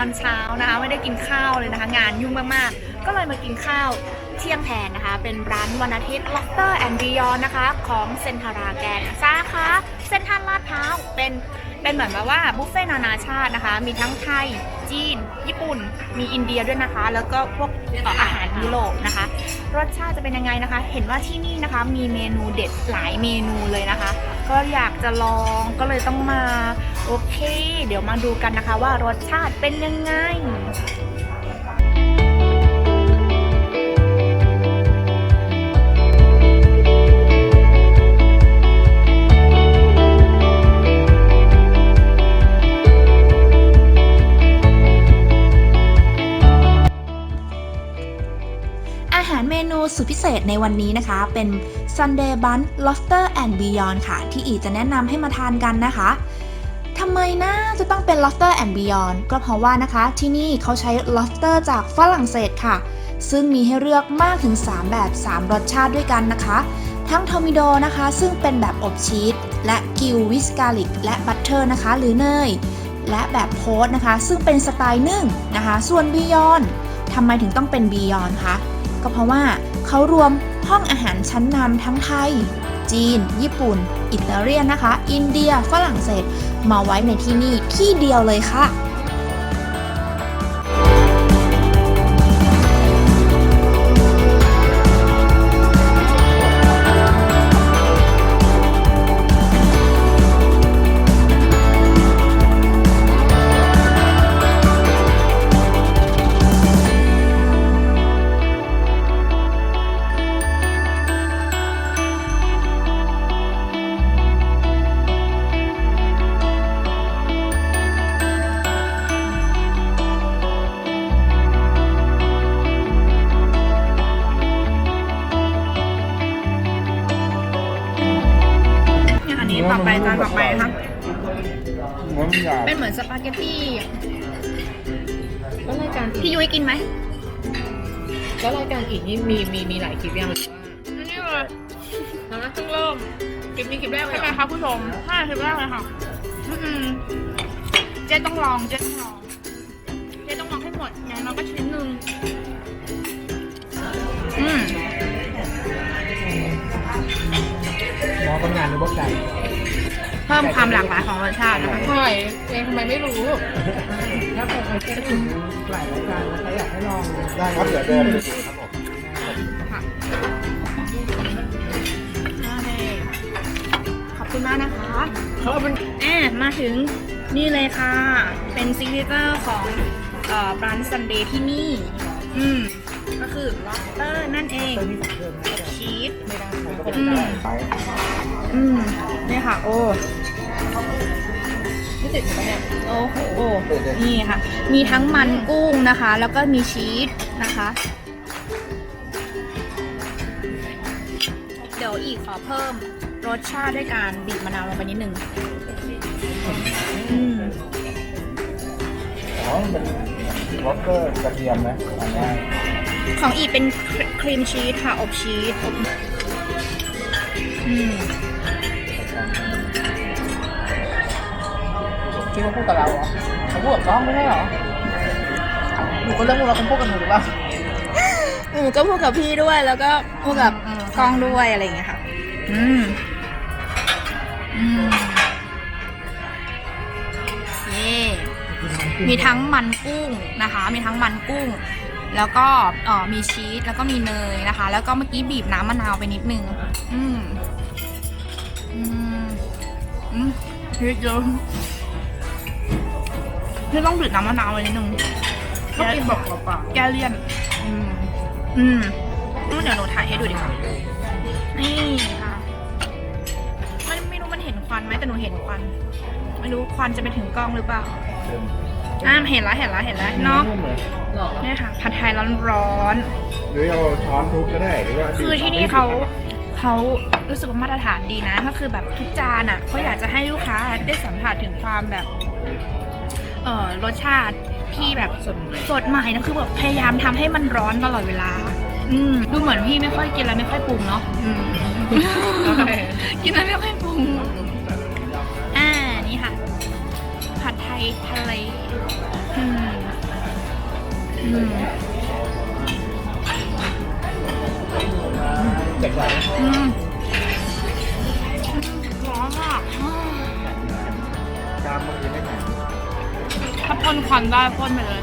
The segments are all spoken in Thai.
อนเช้านะคะ ไม่ได้กินข้าวเลยนะคะ งานยุ่งมากๆ ก็เลยมากินข้าวเที่ยงแทนนะคะ เป็นร้านวันอาทิตย์ Lobster and Beyond นะคะ ของเซนทาราแกนสาขาเซ็นทรัลลาดพร้าวเป็นเป็นเหมือนแบบว่าบุฟเฟ่ต์นานาชาตินะคะ มีทั้งไทย จีน ญี่ปุ่น มีอินเดียด้วยนะคะ แล้วก็พวกเอ่ออาหารยุโรปนะคะ รสชาติจะเป็นยังไงนะคะ เห็นว่าที่นี่นะคะมีเมนูเด็ดหลายเมนูเลยนะคะ ก็อยากจะลองก็เลยต้องมา โอเค เดี๋ยวมาดูกันนะคะว่ารสชาติเป็นยังไง ษในวันนี้นะคะ เป็น Sunday Bun Lobster and Beyond ค่ะ ที่อีจะแนะนำให้มาทานกันนะคะทำไมนะจะต้องเป็น Lobster and Beyond ก็เพราะว่านะคะที่นี่เขาใช้ lobster จากฝรั่งเศสค่ะ ซึ่งมีให้เลือกมากถึง 3 แบบ 3 รสชาติด้วยกันนะคะ ทั้งทอมิโดนะคะ ซึ่งเป็นแบบอบชีสและกิววิสกาลิก และบัตเตอร์นะคะ หรือเนย และแบบโพสนะคะ ซึ่งเป็นสไตล์นึ่งนะคะ ส่วน Beyond ทำไมถึงต้องเป็น Beyond คะก็เพราะว่า เขารวมห้องอาหารชั้นนำทั้งไทย จีน ญี่ปุ่น อิตาเลียนนะคะ อินเดีย ฝรั่งเศส มาไว้ในที่นี่ที่เดียวเลยค่ะ อันนี้ต่อไปจานต่อไปนะคะม้วนใหญ่เป็นเหมือนสปาเกตตี้แล้วรายการอีพี่กยุ้ยกินไหมแล้วรายการอีกนี่มีมีมีหลายคลิปยังหรือว่าอันนี้เลยฮะเพิ่งเริ่มคลิปนี้คลิปแรกเลใช่ยไหเหมรอคะผู้ชมห้าคลิปแรกเลยค่ะอืมเจ๊ต้องลองเจ๊ต้องลองเจ๊ต้องลองให้หมดอย่างน้อยก็ชิ้นหนึ่งอืมหมอคนงานหรือว่าไก่ เพิ่มความหลากหลายของรสชาตินะคะใช่เองทำไมไม่รู้ ถ้าผมไปจะถึงหลายรายการแล้วอยากให้ลองได้ครับเดี๋ยวเดินไปดูครับผมค่ะขอบคุณมากนะคะขาเป็นแอบมาถึงนี่เลยค่ะ เป็นซิกเนเจอร์ของเอ่อร้านซันเดย์ที่นี่ อืม ก็คือ lobster นั่นเอง ชีสอืมไปอืมนี่ค่ะ โอ้ไม่ติดปะเนี่ยโอ้โหนี่ค่ะ มีทั้งมันกุ้งนะคะ แล้วก็มีชีสนะคะ เดี๋ยวอีกขอเพิ่มรสชาติด้วยการบีบมะนาวลงไปนิดนึงอืมอ๋อมันเป็นล็อกเกอร์กระเทียมนะอันนี้ ของอีกเป็นครีมชีสค่ะ อบชีสอบอืมที่เขาพูดกับเราเหรอเขาพูดกับกล้องไม่ใช่เหรอหนูก็เรื่องเราเขาพูดกับหนูหรือเปล่าหนูก็พูดกับพี่ด้วยแล้วก็พูดกับอืมกล้องด้วยอะไรอย่างเงี้ยค่ะ อืมอืมเย่มีทั้งมันกุ้งนะคะ มีทั้งมันกุ้ง แล้วก็มีชีสแล้วก็มีเนยนะคะ แล้วก็เมื่อกี้บีบน้ำมะนาวไปนิดนึง อืมอืมอืมเยอะเยอะนี่ต้องบีบน้ำมะนาวไปนิดนึงเขากินบอกเปล่าแกเลี่ยน อืม อืมนู่นเดี๋ยวหนูถ่ายให้ดูดีกว่า นี่ค่ะไม่ไม่รู้มันเห็นควันไหมแต่หนูเห็นควัน ไม่รู้ควันจะไปถึงกล้องหรือเปล่า อ่าเห็นแล้วเห็นแล้วเห็นแล้วเนาะๆหรอเนี่ยค่ะ ผัดไทยร้อนหรือเอาช้อนทุบก็ได้หรือว่าๆคือที่นี่เขาเขารู้สึกว่ามาตรฐานดีนะ ก็คือแบบทุกจานอะเขาอยากจะให้ลูกค้าได้สัมผัสถึงความแบบ เอ่อรสชาติที่แบบสดสดใหม่นะคือแบบพยายามทำให้มันร้อนตลอดเวลา อืมดูเหมือนพี่ไม่ค่อยกินแล้วไม่ค่อยปรุงเนาะอืม กินแล้วไม่ค่อยปรุง ทยทะเลอืมอืมเด็กใหญ่อืมร้อนมากกล้ามมันยังไม่แข็งถ้าพ่นควันได้พ่นไปเลย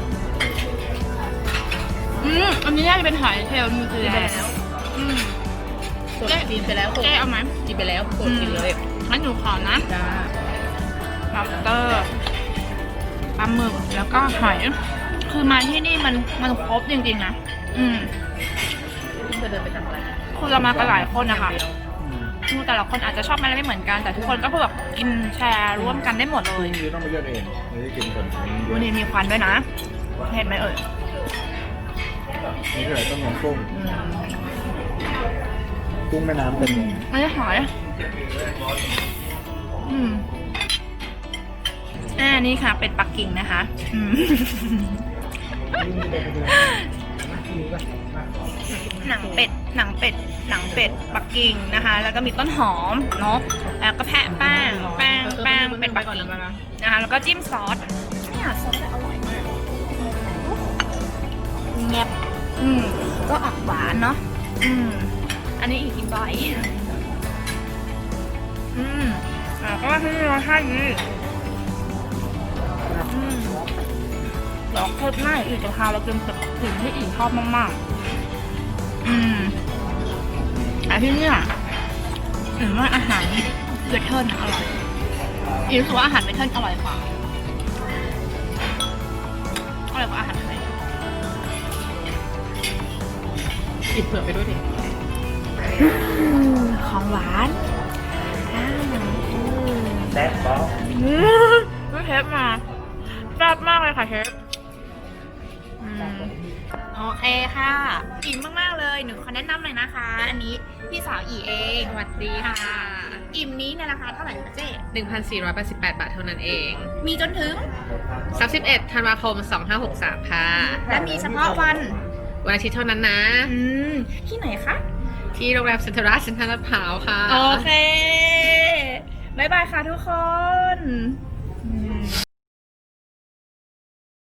อืมอันนี้น่าจะเป็นหอยเทลนิวซีแลนด์อืม กดกินไปแล้วกดเจ๊เอาไหมกินไปแล้วกดกินเลยงั้นหนูขอนะจ้าล็อบสเตอร์ ปลาหมึกแล้วก็หอยคือมาที่นี่มันมันครบจริงๆนะอืมจะเดินไปทำอะไรคือเรามากันหลายคนนะคะแต่ละคนอาจจะชอบอะไรไม่เหมือนกันแต่ทุกคนก็คือแบบกินแชร์ร่วมกันได้หมดเลพรุ่ยงนี้ต้องไปเลือกเองไม่ได้กินคนดูนี่มีควันด้วยนะเห็นไหมเอ่ยนี่คืออะไรต้มยำกุ้งกุ้งแม่น้ำเป็นไม่ได้หอยอืม อ่านี่ค่ะ เป็ดปักกิ่งนะคะอืมหนังเป็ด หนังเป็ด หนังเป็ด ปักกิ่งนะคะ แล้วก็มีต้นหอมเนาะแล้วก็แพะแป้งแป้งแป้งเป็ดปักกิ่งนะคะ แล้วก็จิ้มซอสเนี่ยซอสอร่อยมากเงียบอืมก็ออกหวานเนาะอืมอันนี้อีกกินบ่อยอืมอ่าก็ว่าที่รสชาติดีอืม เดี๋ยวเพิ่มหน้าอีกจะพาเรากินแบบสิ่งที่อีกชอบมากๆ อืมแต่ที่เนี่ยเห็นว่าอาหารเวทเทิร์นอร่อยอีรู้สึกว่าอาหารเวทเทิร์นอร่อยกว่าอร่อยกว่าอาหารไทยกินเผื่อไปด้วยดิของหวานอ้าวแซ่บป๊ออืมดูเชฟมา แซ่บมากเลยค่ะเชฟอืมโอเคค่ะอิ่มมากๆเลยหนูขอแนะนำหน่อยนะคะ อันนี้พี่สาวอีเองสวัสดีค่ะ อิ่มนี้ในราคาเท่าไหร่คะเจ๊1,488 บาทเท่านั้นเอง มีจนถึง31ธันวาคม 2563 ค่ะ และมีเฉพาะวันวันอาทิตย์เท่านั้นนะ อืมที่ไหนคะ ที่โรงแรมเซ็นทรัลเซ็นทรัลลาดพร้าวค่ะ โอเค บ๊ายบายค่ะทุกคน